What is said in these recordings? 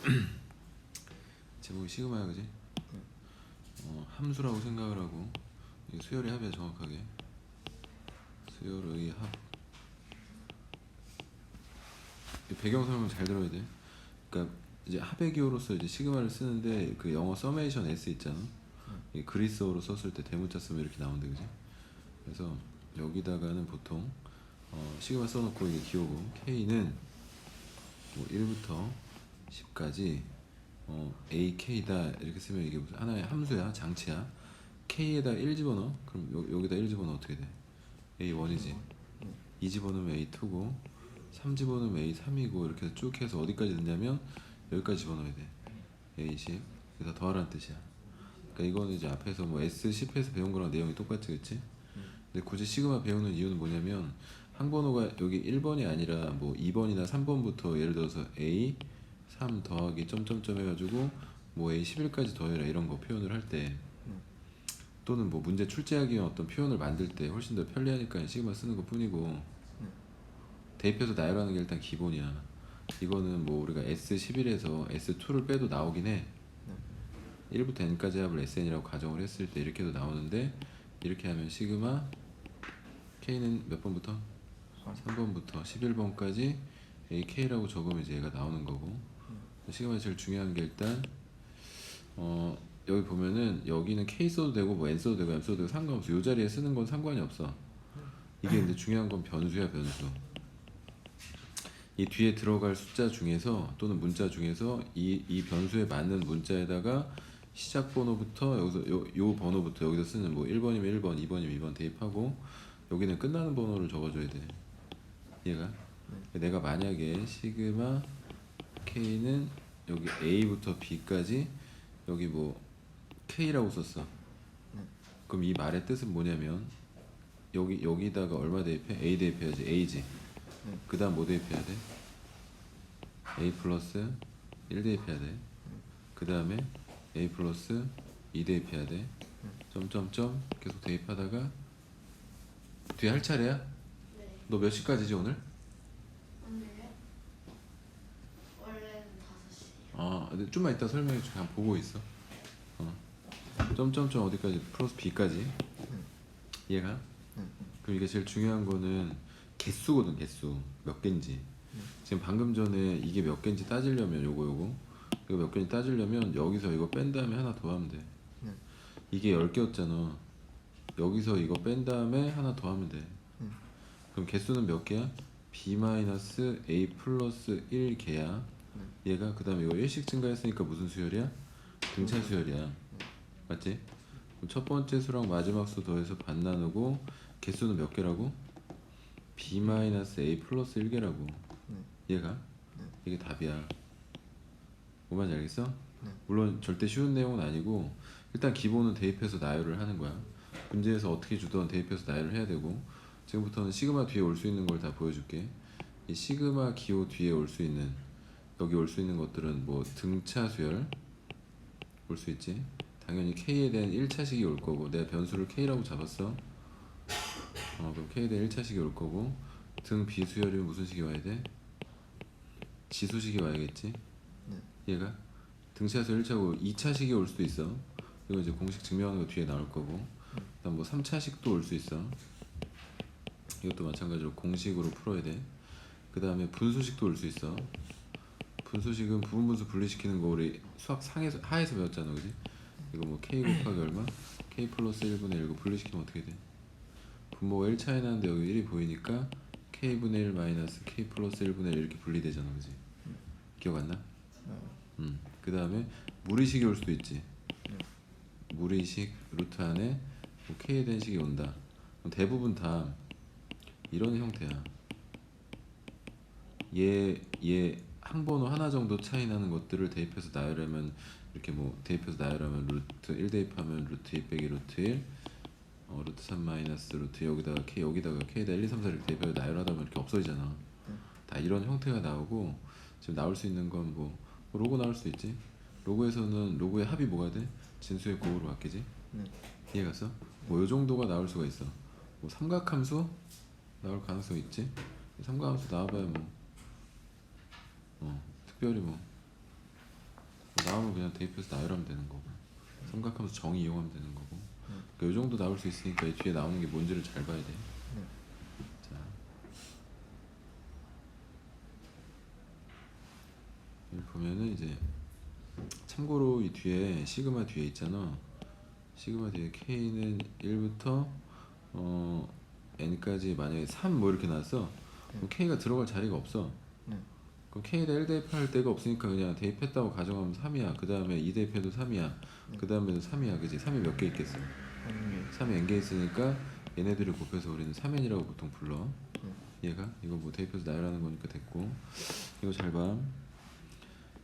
제목이 시그마야 그지? 어, 함수라고 생각을 하고 수열의 합이야 정확하게 수열의 합이 배경 설명 잘 들어야 돼. 그러니까 이제 합의 기호로서 이제 시그마를 쓰는데 그 영어 서메이션 S 있잖아. 이 그리스어로 썼을 때 대문자 쓰면 이렇게 나온대 그지? 그래서 여기다가는 보통 어, 시그마 써놓고 이게 기호고 K는 뭐 1부터 10까지 어, AK다 이렇게 쓰면 이게 무슨 하나의 함수야 장치야? K에다 1 집어넣어? 그럼 여, 여기다 1 집어넣어 어떻게 돼? A1이지. 2 집어넣으면 A2고 3 집어넣으면 A3이고 이렇게 해서 쭉 해서 어디까지 넣냐면 여기까지 집어넣어야 돼. A10 그래서 더하라는 뜻이야. 그러니까 이거는 이제 앞에서 뭐 S10에서 배운 거랑 내용이 똑같지 그치? 근데 굳이 시그마 배우는 이유는 뭐냐면 항번호가 여기 1번이 아니라 뭐 2번이나 3번부터 예를 들어서 A 3 더하기 점점점 해가지고 뭐 A 11까지 더해라 이런 거 표현을 할 때 또는 뭐 문제 출제하기 위한 어떤 표현을 만들 때 훨씬 더 편리하니까 시그마 쓰는 것 뿐이고 대입해서 나열하는 게 일단 기본이야. 이거는 뭐 우리가 S11에서 S2를 빼도 나오긴 해. 1부터 n까지 합을 sn이라고 가정을 했을 때 이렇게도 나오는데 이렇게 하면 시그마 k는 몇 번부터? 3번부터 11번까지 ak라고 적으면 이제 얘가 나오는 거고 시그마 제일 중요한 게 일단 어 여기 보면은 여기는 k 써도 되고 뭐 n 써도 되고 m 써도 되고 상관없어. 이 자리에 쓰는 건 상관이 없어. 이게 근데 중요한 건 변수야 변수. 이 뒤에 들어갈 숫자 중에서 또는 문자 중에서 이, 이 변수에 맞는 문자에다가 시작 번호부터 여기서 요, 요 번호부터 여기서 쓰는 뭐 1번이면 1번, 2번이면 2번 대입하고 여기는 끝나는 번호를 적어줘야 돼. 얘가? 내가 만약에 시그마 K는 여기 A부터 B까지 여기 뭐 K라고 썼어. 그럼 이 말의 뜻은 뭐냐면 여기 여기다가 얼마 대입해? A 대입해야지 A지. 그다음 뭐 대입해야 돼? A 플러스 1 대입해야 돼. 그 다음에 A 플러스 2 대입해야 돼. 점점점 계속 대입하다가 뒤에 할 차례야? 네. 너몇 시까지지 오늘? 오늘요? 원래는 5시. 아, 좀만 이따 설명해 줄게. 한번 보고 있어. 어. 점점점 어디까지? 플러스 B까지. 얘가? 그럼 이게 제일 중요한 거는 개수거든, 개수. 몇 개인지. 지금 방금 전에 이게 몇 개인지 따지려면 요거 요거 이거 몇 개인지 따지려면 여기서 이거 pen 다음에 하나 더 하면 돼. 네. 이게 10개였잖아. 여기서 이거 뺀 다음에 하나 더 하면 돼. 음. 그럼 개수는 몇 개야? b-a 플러스 1개야. 얘가 그 다음에 이거 1씩 증가했으니까 무슨 수열이야? 등차 수열이야. 맞지? 그럼 첫 번째 수랑 마지막 수 더해서 반 나누고 개수는 몇 개라고? b-a 플러스 1개라고. 얘가? 이게 답이야. 뭔 말인지 알겠어? 네. 물론 절대 쉬운 내용은 아니고 일단 기본은 대입해서 나열을 하는 거야. 문제에서 어떻게 주던 대입해서 나열을 해야 되고 지금부터는 시그마 뒤에 올 수 있는 걸 다 보여줄게. 이 시그마 기호 뒤에 올 수 있는 여기 올 수 있는 것들은 뭐 등차 수열 올 수 있지. 당연히 k에 대한 1차식이 올 거고 내가 변수를 k라고 잡았어. 어 그럼 k에 대한 1차식이 올 거고 등 비수열이면 무슨 식이 와야 돼? 지수식이 와야겠지. 얘가 등차에서 1차고 2차식이 올 수도 있어. 이거 이제 공식 증명하는 거 뒤에 나올 거고. 그다음 뭐 3차식도 올 수 있어. 이것도 마찬가지로 공식으로 풀어야 돼. 그 다음에 분수식도 올 수 있어. 분수식은 부분 분수 분리시키는 거 우리 수학 상에서 하에서 배웠잖아, 그지? 이거 뭐 k 곱하기 얼마? k 플러스 1분의 1 이거 분리시키면 어떻게 돼? 분모가 1 차이 나는데 여기 1이 보이니까 k분의 1 마이너스 k 플러스 1분의 1 이렇게 분리되잖아, 그지? 기억 안 나? 음. 그 다음에 무리식이 올 수도 있지. 무리식 루트 안에 뭐 k에 대한 식이 온다. 대부분 다 이런 형태야. 얘, 얘 항번호 하나 정도 차이 나는 것들을 대입해서 나열하면 이렇게 뭐 대입해서 나열하면 루트 1 대입하면 루트 2 빼기 루트 1 어, 루트 3 마이너스 루트 여기다가 k 여기다가 k에다 1, 2, 3, 4 이렇게 대입해서 나열하다 보면 이렇게 없어지잖아. 다 이런 형태가 나오고 지금 나올 수 있는 건 뭐 로고 나올 수 있지. 로고에서는 로고의 합이 뭐가 돼? 진수의 곱으로 바뀌지. 네. 이해 갔어? 뭐요 정도가 나올 수가 있어. 뭐 삼각함수 나올 가능성 있지. 삼각함수 나와봐야 뭐 어, 특별히 뭐 나오면 그냥 대입해서 나열하면 되는 거고 삼각함수 정의 이용하면 되는 거고 그러니까 이 정도 나올 수 있으니까 이 뒤에 나오는 게 뭔지를 잘 봐야 돼. 자. 여기 보면은 이제 참고로 이 뒤에 시그마 뒤에 있잖아. 시그마 뒤에 K는 1부터 어 n까지 만약에 3 뭐 이렇게 나왔어. 그럼 K가 들어갈 자리가 없어. 네. 그럼 K에다 1 대입 할 데가 없으니까 그냥 대입했다고 가정하면 3이야. 그 다음에 2 대입해도 3이야. 그 다음에도 3이야. 그지? 3이 몇 개 있겠어? 한 3이 n개 있으니까 얘네들을 곱해서 우리는 3n이라고 보통 불러. 얘가 이거 뭐 대입해서 나열하는 거니까 됐고 이거 잘 봐.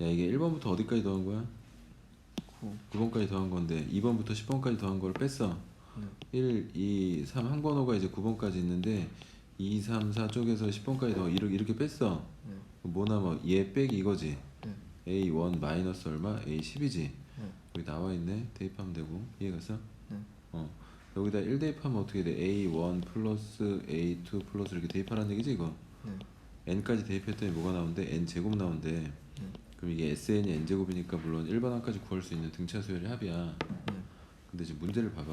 야 이게 1번부터 어디까지 더한 거야? 9. 9번까지 더한 건데 2번부터 10번까지 더한 걸 뺐어. 네. 1, 2, 3 한 번호가 이제 9번까지 있는데 2, 3, 4 쪽에서 10번까지 더 이렇게 이렇게 뺐어. 네. 뭐 남아? 얘 빼기 이거지. 네. A1 마이너스 얼마? A10이지. 네. 여기 나와 있네. 대입하면 되고 이해갔어? 네. 어 여기다 1 대입하면 어떻게 돼? A1 플러스 A2 플러스 이렇게 대입하라는 얘기지 이거? 네. n까지 대입했더니 뭐가 나온대? n 제곱 나온대. 네. 그럼 이게 SN이 n 제곱이니까 물론 1번 항까지 구할 수 있는 등차 수열의 합이야. 네. 근데 지금 문제를 봐봐.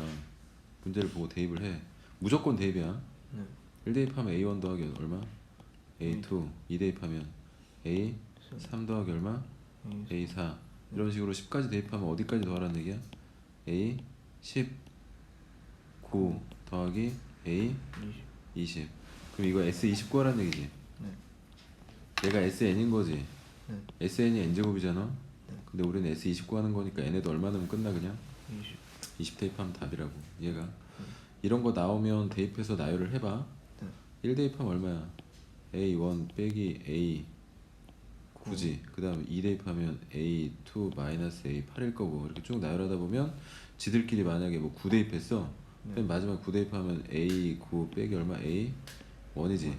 문제를 보고 대입을 해. 무조건 대입이야. 네. 1 대입하면 A1 더하기 얼마? A2 2 대입하면 A 3 더하기 얼마? A A4 이런 식으로 10까지 대입하면 어디까지 더하라는 얘기야? A 10 9 더하기 A 20. 20 그럼 이거 S20 구하라는 얘기지 네. 얘가 SN인 거지 네. SN이 N제곱이잖아 네. 근데 우리는 S20 구하는 거니까 N에도 얼마 넣으면 끝나 그냥 20. 20 대입하면 답이라고 얘가 이런 거 나오면 대입해서 나열을 해봐 네. 1 대입하면 얼마야? A1 빼기 A 9지 그 다음에 2 대입하면 A2 마이너스 A 8일 거고 이렇게 쭉 나열하다 보면 지들끼리 만약에 뭐9 대입했어 네. 맨 마지막 9 대입하면 A 9 빼기 얼마? A 1이지 네.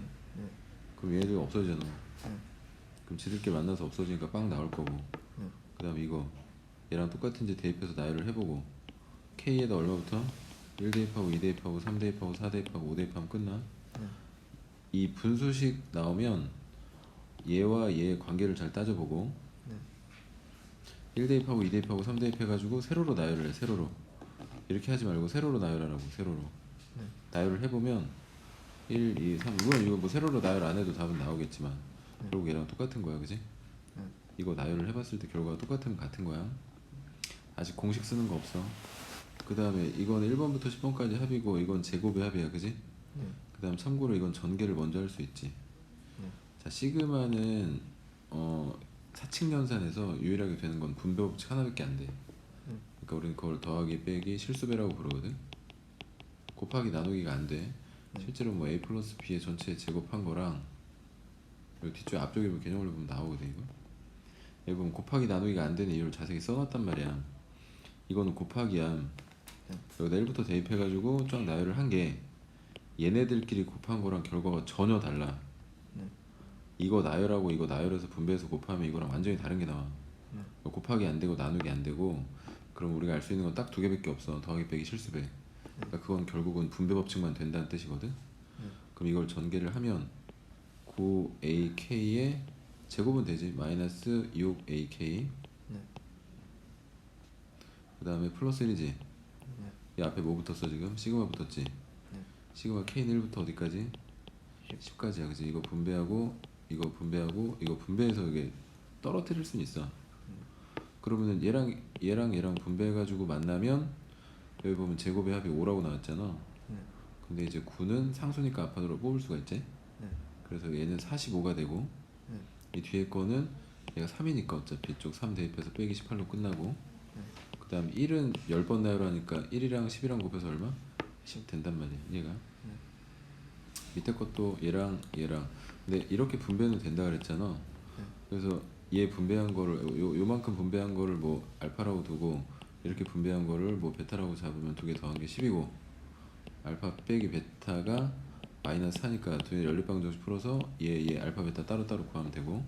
그럼 얘네들 없어지잖아 네. 그럼 지들끼리 만나서 없어지니까 빵 나올 거고 네. 그 다음에 이거 얘랑 똑같은지 대입해서 나열을 해보고 K에다 얼마부터? 1 대입하고 2 대입하고 3 대입하고 4 대입하고 5 대입하면 끝나 네. 이 분수식 나오면 얘와 얘의 관계를 잘 따져보고 네. 1 대입하고 2 대입하고 3 대입 해가지고 세로로 나열을 해 세로로 이렇게 하지 말고 세로로 나열하라고 세로로 네. 나열을 해보면 1, 2, 3 물론 이거 뭐 세로로 나열 안 해도 답은 나오겠지만 네. 결국 얘랑 똑같은 거야 그지? 네. 이거 나열을 해봤을 때 결과가 똑같으면 같은 거야 아직 공식 쓰는 거 없어 그 다음에 이건 1번부터 10번까지 합이고 이건 제곱의 합이야 그지? 네. 그 다음 참고로 이건 전개를 먼저 할 수 있지 네. 자 시그마는 어 사칙연산에서 유일하게 되는 건 분배 법칙 하나밖에 안 돼. 네. 그러니까 우리는 그걸 더하기 빼기 실수배라고 부르거든. 곱하기 나누기가 안 돼. 네. 실제로 뭐 a 플러스 b의 전체 제곱한 거랑 여기 뒤쪽 앞쪽에 보면 개념을 보면 나오거든 이거. 여기 보면 곱하기 나누기가 안 되는 이유를 자세히 써놨단 말이야. 이거는 곱하기야. 네. 여기다 1부터 대입해가지고 쫙 나열을 한 게 얘네들끼리 곱한 거랑 결과가 전혀 달라. 네. 이거 나열하고 이거 나열해서 분배해서 곱하면 이거랑 완전히 다른 게 나와. 네. 곱하기 안 되고 나누기 안 되고 그럼 우리가 알 수 있는 건 딱 두 개밖에 없어. 더하기 빼기 실수배. 그러니까 그건 결국은 분배 법칙만 된다는 뜻이거든. 네. 그럼 이걸 전개를 하면 9ak의 제곱은 되지. 마이너스 6ak 네. 그 다음에 플러스 1이지. 네. 이 앞에 뭐 붙었어 지금? 시그마 붙었지. 네. 시그마 k는 1부터 어디까지? 10까지야. 그지? 이거 분배하고 이거 분배하고 이거 분배해서 이게 떨어뜨릴 수는 있어. 그러면은 얘랑 얘랑 얘랑 분배해가지고 만나면 여기 보면 제곱의 합이 5라고 나왔잖아. 네. 근데 이제 9는 상수니까 앞으로 뽑을 수가 있지. 네. 그래서 얘는 45가 되고 네. 이 뒤에 거는 얘가 3이니까 어차피 이쪽 3 대입해서 빼기 18로 끝나고 네. 그 다음 1은 10번 나열하니까 1이랑 10이랑 곱해서 얼마? 10 된단 말이야 얘가 네. 밑에 것도 얘랑 얘랑. 근데 이렇게 분배는 된다 그랬잖아. 네. 그래서 얘 분배한 거를 요, 요만큼 분배한 거를 뭐 알파라고 두고 이렇게 분배한 거를 뭐 베타라고 잡으면 두 개 더한 게 10이고 알파 빼기 베타가 마이너스 4니까 두 개 연립방정식 풀어서 얘 얘 알파 베타 따로따로 구하면 되고.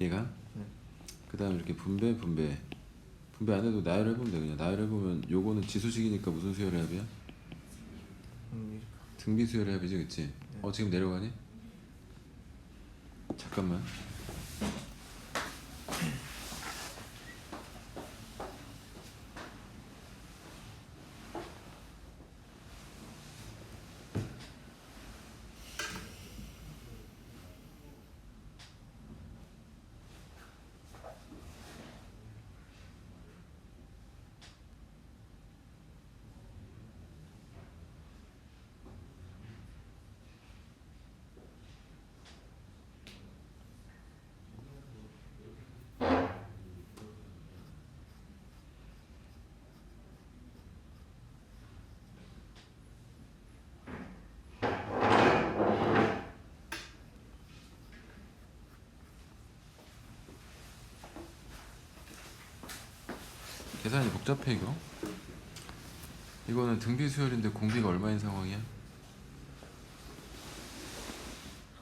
얘가? 네. 그 다음에 이렇게 분배 분배. 분배 안 해도 나열해보면 돼 그냥. 나열해보면 요거는 지수식이니까 무슨 수열의 합이야? 음, 등비 수열의 합이지 그치? 어 지금 내려가니? 잠깐만 계산이 복잡해 이거. 이거는 등비 수열인데 공비가 얼마인 상황이야?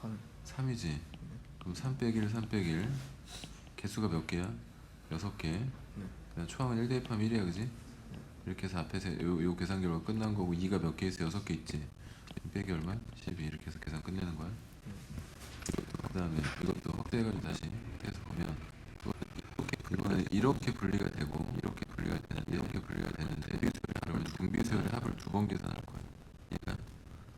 3 3이지. 그럼 3 빼기 1, 3 빼기 1. 개수가 몇 개야? 6개. 네. 그다음 초항은 1 대입하면 1이야, 그지? 이렇게 해서 앞에서 요, 요 계산 결과 끝난 거고 2가 몇 개 있어? 6개 있지. 빼기 얼마? 12 이렇게 해서 계산 끝내는 거야. 그다음에 이것도 확대해가지고 다시 해서 보면 이렇게 분리가 되고 이렇게 분리가 되는데 이렇게 분리가 되는데 그러면 등비수열의 합을 두 번 계산할 거야. 얘가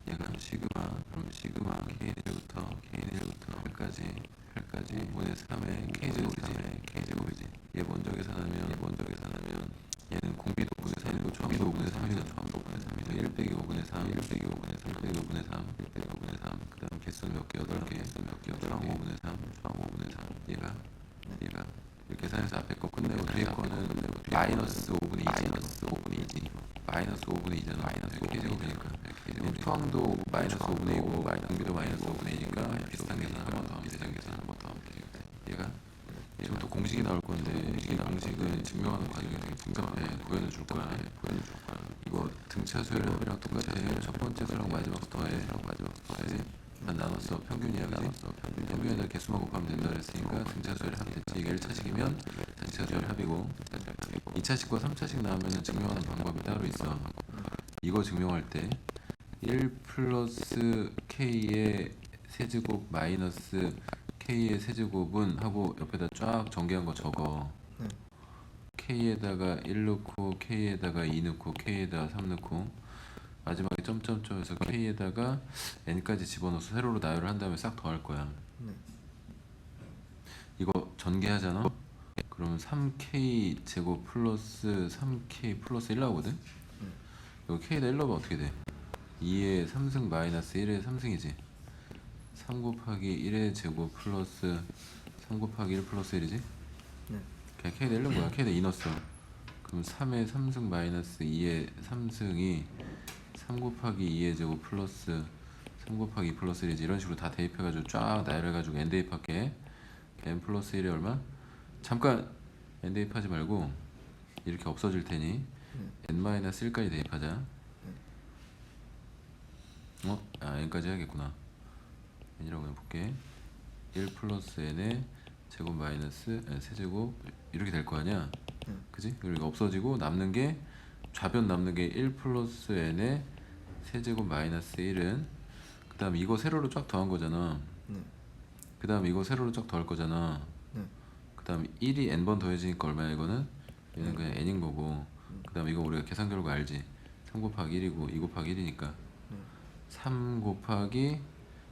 얘가 시그마 그러면 시그마 k1부터 k1부터 8까지 8까지 5분의 3의 k제곱 3의 k제곱이지. 얘 먼저 계산하면 얘 먼저 계산하면 얘는 공비도 5분의 3이고 초항도 5분의 3이고 초항도 5분의 3이고 1 빼기 5분의 3 1 빼기 5분의 3 1 빼기 5분의 3 1 빼기 5분의 3 그 다음 개수는 몇 개? 8개 개수는 몇 개? 초항 5분의 3 초항 5분의 3 얘가 얘가 이렇게 계산해서 앞에 거 끝내고 뒤에 거는 마이너스 5분의 2지. 마이너스 5분의 2지. 마이너스 5분의 2잖아 마이너스 5분의 제곱이니까. 초항도 마이너스 5분의 2고 공비도 마이너스 5분의 2니까 비슷한 계산 한번 더 비슷한 계산 한번 더 하면 되겠다 얘가 지금 또 공식이 나올 건데 이 공식은 증명하는 과정이 되게 복잡해 보여줄 거야. 보여줄 거야. 이거 등차 수열이랑 똑같아 첫 번째 수랑 마지막 더해 마지막 더해 난 나눴어 평균이야 나눴어 평균 평균에다 개수만 곱하면 된다 그랬으니까 등차 수열이 합 됐지. 이게 1차식이면 등차 수열 합이고 2차 식과 3차 식 나오면 증명하는 방법이 따로 있어 이거 증명할 때 1 플러스 k의 세제곱 마이너스 k의 세제곱은 하고 옆에다 쫙 전개한 거 적어 네. k에다가 1 넣고 k에다가 2 넣고 k에다가 3 넣고 마지막에 점점점에서 k에다가 n까지 집어넣어서 세로로 나열을 한 다음에 싹 더할 거야 네. 이거 전개하잖아 그러면 3k 제곱 플러스 3k 플러스 1 나오거든? 이거 k에다 1 넣으면 어떻게 돼? 2의 3승 마이너스 1의 3승이지. 3 곱하기 1의 제곱 플러스 3 곱하기 1 플러스 1이지? 네. 그냥 k에다 1 넣은 거야. K에다 2 넣었어. 그럼 3의 3승 마이너스 2의 3승이 3 곱하기 2의 제곱 플러스 3 곱하기 2 플러스 1이지. 이런 식으로 다 대입해가지고 쫙 나열해가지고 n 대입할게. N 플러스 1이 얼마? 잠깐 n 대입하지 말고 이렇게 없어질 테니 n 마이너스 1까지 대입하자 어? 아 n까지 해야겠구나 n이라고 해볼게 1 플러스 n의 제곱 마이너스 세제곱 이렇게 될 거 아니야 네. 그지? 그리고 없어지고 남는 게 좌변 남는 게 1 플러스 n의 세제곱 마이너스 1은 그 다음 이거 세로로 쫙 더한 거잖아 네. 그 다음 이거 세로로 쫙 더할 거잖아 네. 그 다음 1이 n번 더해지니까 얼마야 이거는? 얘는 그냥 n인 거고 그 다음 이거 우리가 계산 결과 알지? 3 곱하기 1이고 2 곱하기 1이니까 3 곱하기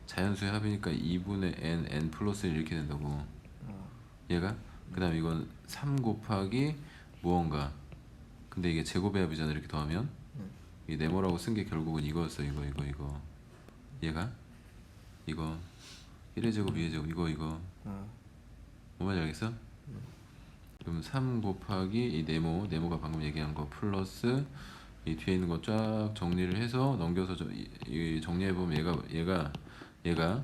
자연수의 합이니까 2분의 n, n 플러스 1 이렇게 된다고 어. 얘가? 그 다음 이건 3 곱하기 무언가 근데 이게 제곱의 합이잖아 이렇게 더하면 이 네모라고 쓴 게 결국은 이거였어 이거 이거 이거 얘가? 이거 1의 제곱 2의 제곱 이거 이거 어. 뭔 말인지 알겠어? 그럼 3 곱하기 이 네모 네모가 방금 얘기한 거 플러스 이 뒤에 있는 거 쫙 정리를 해서 넘겨서 저, 이, 이 정리해 보면 얘가 얘가 얘가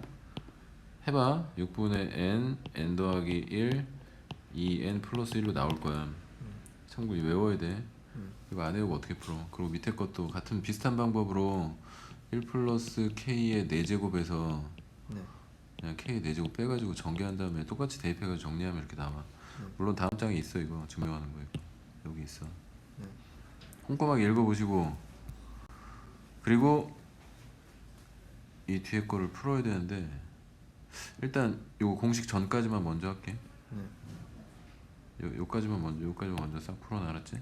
해봐 6분의 n n 더하기 1 2n 플러스 1로 나올 거야 참고로 외워야 돼 이거 안 외우고 어떻게 풀어 그리고 밑에 것도 같은 비슷한 방법으로 1 플러스 k의 4제곱에서 네. 그냥 k 4제곱 빼가지고 전개한 다음에 똑같이 대입해가지고 정리하면 이렇게 나와 물론 다음 장에 있어 이거. 증명하는 거 이거. 여기 있어. 네. 꼼꼼하게 읽어보시고. 그리고 이 뒤에 거를 풀어야 되는데 일단 요거 공식 전까지만 먼저 할게. 네. 요, 요까지만 먼저 요까지만 먼저 싹 풀어 놔 알았지?